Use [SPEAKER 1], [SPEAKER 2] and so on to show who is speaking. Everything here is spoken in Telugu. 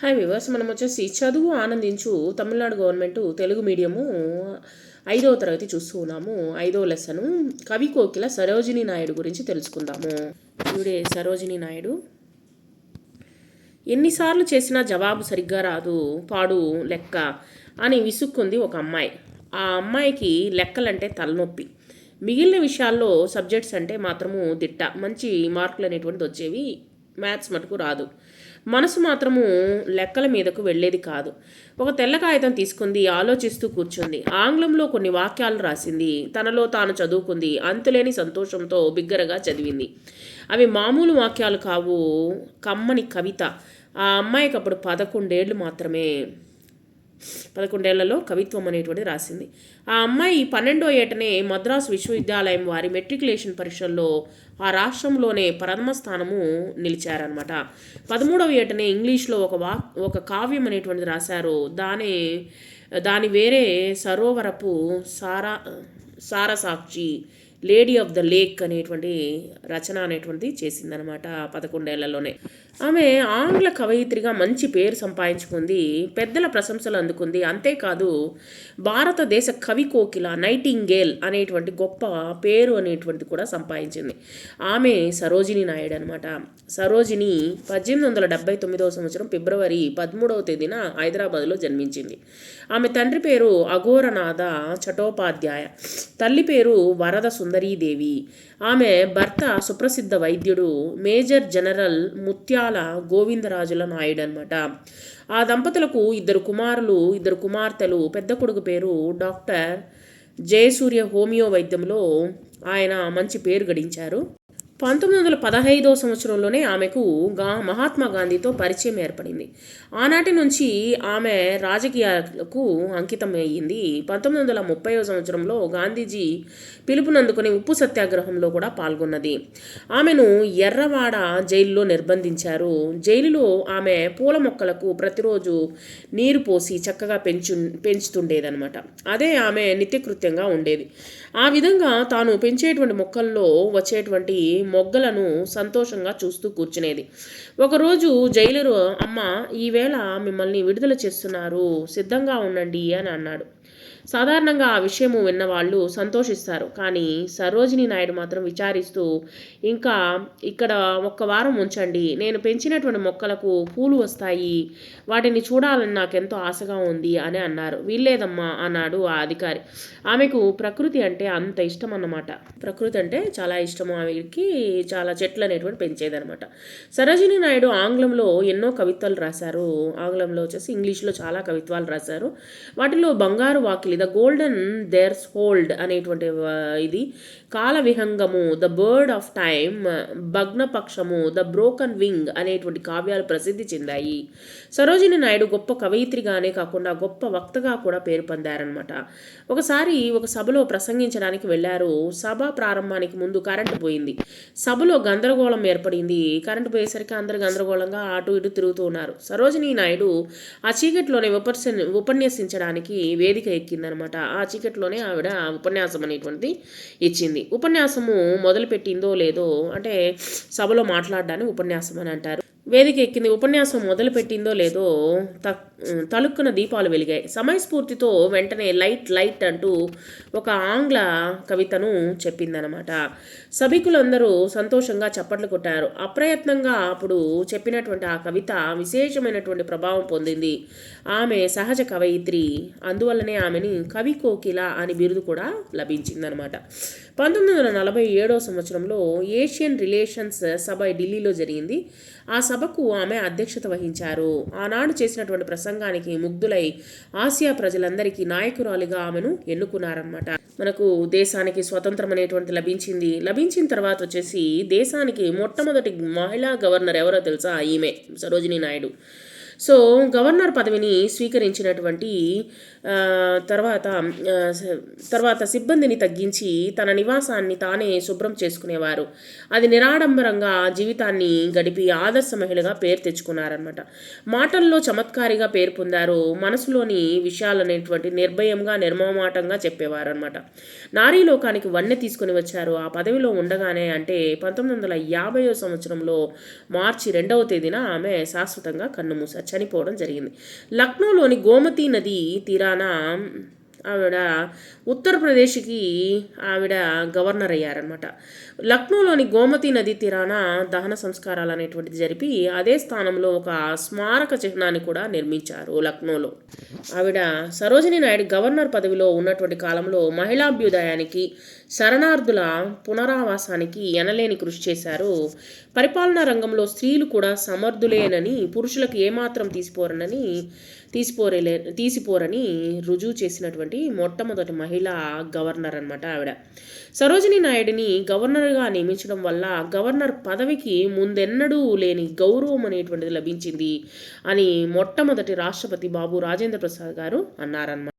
[SPEAKER 1] హాయ్ వివర్స్ మనం వచ్చేసి చదువు ఆనందించు తమిళనాడు గవర్నమెంట్ తెలుగు మీడియము ఐదవ తరగతి చూస్తూ ఉన్నాము. ఐదవ లెసను కవి కోకిల సరోజిని నాయుడు గురించి తెలుసుకుందాము. ఇవిడే సరోజిని నాయుడు ఎన్నిసార్లు చేసినా జవాబు సరిగ్గా రాదు పాడు లెక్క అని విసుక్కుంది ఒక అమ్మాయి. ఆ అమ్మాయికి లెక్కలంటే తలనొప్పి. మిగిలిన విషయాల్లో సబ్జెక్ట్స్ అంటే మాత్రము దిట్ట. మంచి మార్కులు అనేటువంటిది వచ్చేవి మ్యాథ్స్ మటుకు రాదు. మనసు మాత్రము లెక్కల మీదకు వెళ్ళేది కాదు. ఒక తెల్ల కాగితం తీసుకుంది ఆలోచిస్తూ కూర్చుంది. ఆంగ్లంలో కొన్ని వాక్యాలు రాసింది. తనలో తాను చదువుకుంది. అంతులేని సంతోషంతో బిగ్గరగా చదివింది. అవి మామూలు వాక్యాలు కావు. కమ్మని కవిత. ఆ అమ్మాయికి అప్పుడు పదకొండేళ్ళు మాత్రమే. పదకొండేళ్ళలో కవిత్వం అనేటువంటి రాసింది. ఆ అమ్మాయి పన్నెండో ఏటనే మద్రాసు విశ్వవిద్యాలయం వారి మెట్రికులేషన్ పరీక్షల్లో ఆ రాష్ట్రంలోనే ప్రథమ స్థానము నిలిచారనమాట పదమూడవ ఏటనే ఇంగ్లీష్లో ఒక వా ఒక కావ్యం అనేటువంటిది రాశారు. దాని దాని వేరే సరోవరపు సారా సారసాక్షి లేడీ ఆఫ్ ద లేక్ అనేటువంటి రచన అనేటువంటిది చేసిందనమాట పదకొండేళ్ళలోనే. ఆమె ఆంగ్ల కవయిత్రిగా మంచి పేరు సంపాదించుకుంది పెద్దల ప్రశంసలు అందుకుంది. అంతేకాదు భారతదేశ కవి కోకిల నైటింగేల్ అనేటువంటి గొప్ప పేరు అనేటువంటిది కూడా సంపాదించింది. ఆమె సరోజిని నాయుడు అనమాట సరోజిని పద్దెనిమిది వందల డెబ్బై తొమ్మిదవ సంవత్సరం ఫిబ్రవరి పదమూడవ తేదీన హైదరాబాద్లో జన్మించింది. ఆమె తండ్రి పేరు అఘోరనాథ చటోపాధ్యాయ తల్లి పేరు వరద సుందరీదేవి. ఆమె భర్త సుప్రసిద్ధ వైద్యుడు మేజర్ జనరల్ ముత్యాల గోవిందరాజుల నాయుడు అనమాట ఆ దంపతులకు ఇద్దరు కుమారులు ఇద్దరు కుమార్తెలు పెద్ద కొడుకు పేరు డాక్టర్ జయసూర్య హోమియో వైద్యంలో ఆయన మంచి పేరు గడించారు. పంతొమ్మిది వందల పదహైదో సంవత్సరంలోనే ఆమెకు గా మహాత్మా గాంధీతో పరిచయం ఏర్పడింది. ఆనాటి నుంచి ఆమె రాజకీయాలకు అంకితం అయ్యింది పంతొమ్మిది వందల ముప్పైవ సంవత్సరంలో గాంధీజీ పిలుపునందుకుని ఉప్పు సత్యాగ్రహంలో కూడా పాల్గొన్నది. ఆమెను ఎర్రవాడ జైల్లో నిర్బంధించారు. జైలులో ఆమె పూల మొక్కలకు ప్రతిరోజు నీరు పోసి చక్కగా పెంచు పెంచుతుండేదనమాట అదే ఆమె నిత్యకృత్యంగా ఉండేది. ఆ విధంగా తాను పెంచేటువంటి మొక్కల్లో వచ్చేటువంటి మొగ్గలను సంతోషంగా చూస్తూ కూర్చునేది. ఒకరోజు జైలరు అమ్మ ఈవేళ మిమ్మల్ని విడుదల చేస్తున్నారు సిద్ధంగా ఉండండి అని అన్నాడు. సాధారణంగా ఆ విషయము విన్న వాళ్ళు సంతోషిస్తారు. కానీ సరోజిని నాయుడు మాత్రం విచారిస్తూ ఇంకా ఇక్కడ ఒక్క వారం ఉంచండి. నేను పెంచినటువంటి మొక్కలకు పూలు వస్తాయి. వాటిని చూడాలని నాకెంతో ఆశగా ఉంది అని అన్నారు. వీల్లేదమ్మా అన్నాడు ఆ అధికారి. ఆమెకు ప్రకృతి అంటే అంత ఇష్టం అన్నమాట. ప్రకృతి అంటే చాలా ఇష్టము. ఆమెకి చాలా చెట్లు అనేటువంటి పెంచేదనమాట సరోజిని నాయుడు ఆంగ్లంలో ఎన్నో కవిత్వాలు రాశారు. ఆంగ్లంలో వచ్చేసి ఇంగ్లీష్లో చాలా కవిత్వాలు రాశారు. వాటిలో బంగారు వాకిలి ద గోల్డెన్ దేర్స్ హోల్డ్ అనేటువంటి ఇది కాల విహంగము ద బర్డ్ ఆఫ్ టైమ్ భగ్నపక్షము ద బ్రోకన్ వింగ్ అనేటువంటి కావ్యాలు ప్రసిద్ధి చెందాయి. సరోజిని నాయుడు గొప్ప కవయిత్రిగానే కాకుండా గొప్ప వక్తగా కూడా పేరు పొందారనమాట ఒకసారి ఒక సభలో ప్రసంగించడానికి వెళ్ళారు. సభ ప్రారంభానికి ముందు కరెంటు పోయింది. సభలో గందరగోళం ఏర్పడింది. కరెంటు పోయేసరికి అందరు గందరగోళంగా అటు ఇటు తిరుగుతూ ఉన్నారు. సరోజిని నాయుడు ఆ చీకట్లోనే ఉపన్యసించడానికి వేదిక ఎక్కింది అనమాట ఆ చీకట్లోనే ఆవిడ ఉపన్యాసం అనేటువంటిది ఇచ్చింది. ఉపన్యాసము మొదలుపెట్టిందో లేదో అంటే సభలో మాట్లాడడాన్ని ఉపన్యాసం అని అంటారు. వేదిక ఎక్కింది ఉపన్యాసం మొదలుపెట్టిందో లేదో త తలుక్కున దీపాలు వెలిగాయి. సమయస్ఫూర్తితో వెంటనే లైట్ లైట్ అంటూ ఒక ఆంగ్ల కవితను చెప్పిందనమాట. సభికులందరూ సంతోషంగా చప్పట్లు కొట్టారు. అప్రయత్నంగా అప్పుడు చెప్పినటువంటి ఆ కవిత విశేషమైనటువంటి ప్రభావం పొందింది. ఆమె సహజ కవయిత్రి. అందువల్లనే ఆమెని కవి కోకిల అని బిరుదు కూడా లభించిందనమాట. పంతొమ్మిది వందల నలభై ఏడో సంవత్సరంలో ఏషియన్ రిలేషన్స్ సభ ఢిల్లీలో జరిగింది. ఆ సభకు ఆమె అధ్యక్షత వహించారు. ఆనాడు చేసినటువంటి ప్రసంగానికి ముగ్ధులై ఆసియా ప్రజలందరికీ నాయకురాలిగా ఆమెను ఎన్నుకున్నారనమాట మనకు దేశానికి స్వతంత్రం అనేటువంటి లభించింది. లభించిన తర్వాత వచ్చేసి దేశానికి మొట్టమొదటి మహిళా గవర్నర్ ఎవరో తెలుసా? ఈమె సరోజిని నాయుడు. సో గవర్నర్ పదవిని స్వీకరించినటువంటి తర్వాత తర్వాత సిబ్బందిని తగ్గించి తన నివాసాన్ని తానే శుభ్రం చేసుకునేవారు. అది నిరాడంబరంగా జీవితాన్ని గడిపి ఆదర్శ మహిళగా పేరు తెచ్చుకున్నారనమాట మాటల్లో చమత్కారిగా పేరు పొందారు మనసులోని విషయాలనేటువంటి నిర్భయంగా నిర్మమాటంగా చెప్పేవారు అనమాట నారీ లోకానికి వన్నె తీసుకుని వచ్చారు. ఆ పదవిలో ఉండగానే అంటే పంతొమ్మిది వందల యాభైవ సంవత్సరంలో మార్చి రెండవ తేదీన ఆమె శాశ్వతంగా కన్నుమూశారు. చనిపోవడం జరిగింది. లక్నోలోని గోమతి నది తీరాన ఆవిడ ఉత్తరప్రదేశ్కి ఆవిడ గవర్నర్ అయ్యారనమాట లక్నోలోని గోమతి నది తీరాన దహన సంస్కారాలు అనేటువంటిది జరిపి అదే స్థానంలో ఒక స్మారక చిహ్నాన్ని కూడా నిర్మించారు లక్నోలో. ఆవిడ సరోజిని నాయుడు గవర్నర్ పదవిలో ఉన్నటువంటి కాలంలో మహిళాభ్యుదయానికి శరణార్థుల పునరావాసానికి ఎనలేని కృషి చేశారు. పరిపాలనా రంగంలో స్త్రీలు కూడా సమర్థులేనని పురుషులకు ఏమాత్రం తీసిపోరనని తీసిపోరలే తీసిపోరని రుజువు చేసినటువంటి మొట్టమొదటి మహిళా గవర్నర్ అనమాట ఆవిడ. సరోజిని నాయుడిని గవర్నర్గా నియమించడం వల్ల గవర్నర్ పదవికి ముందెన్నడూ లేని గౌరవం అనేటువంటిది లభించింది అని మొట్టమొదటి రాష్ట్రపతి బాబు రాజేంద్ర ప్రసాద్ గారు అన్నారన్నమాట.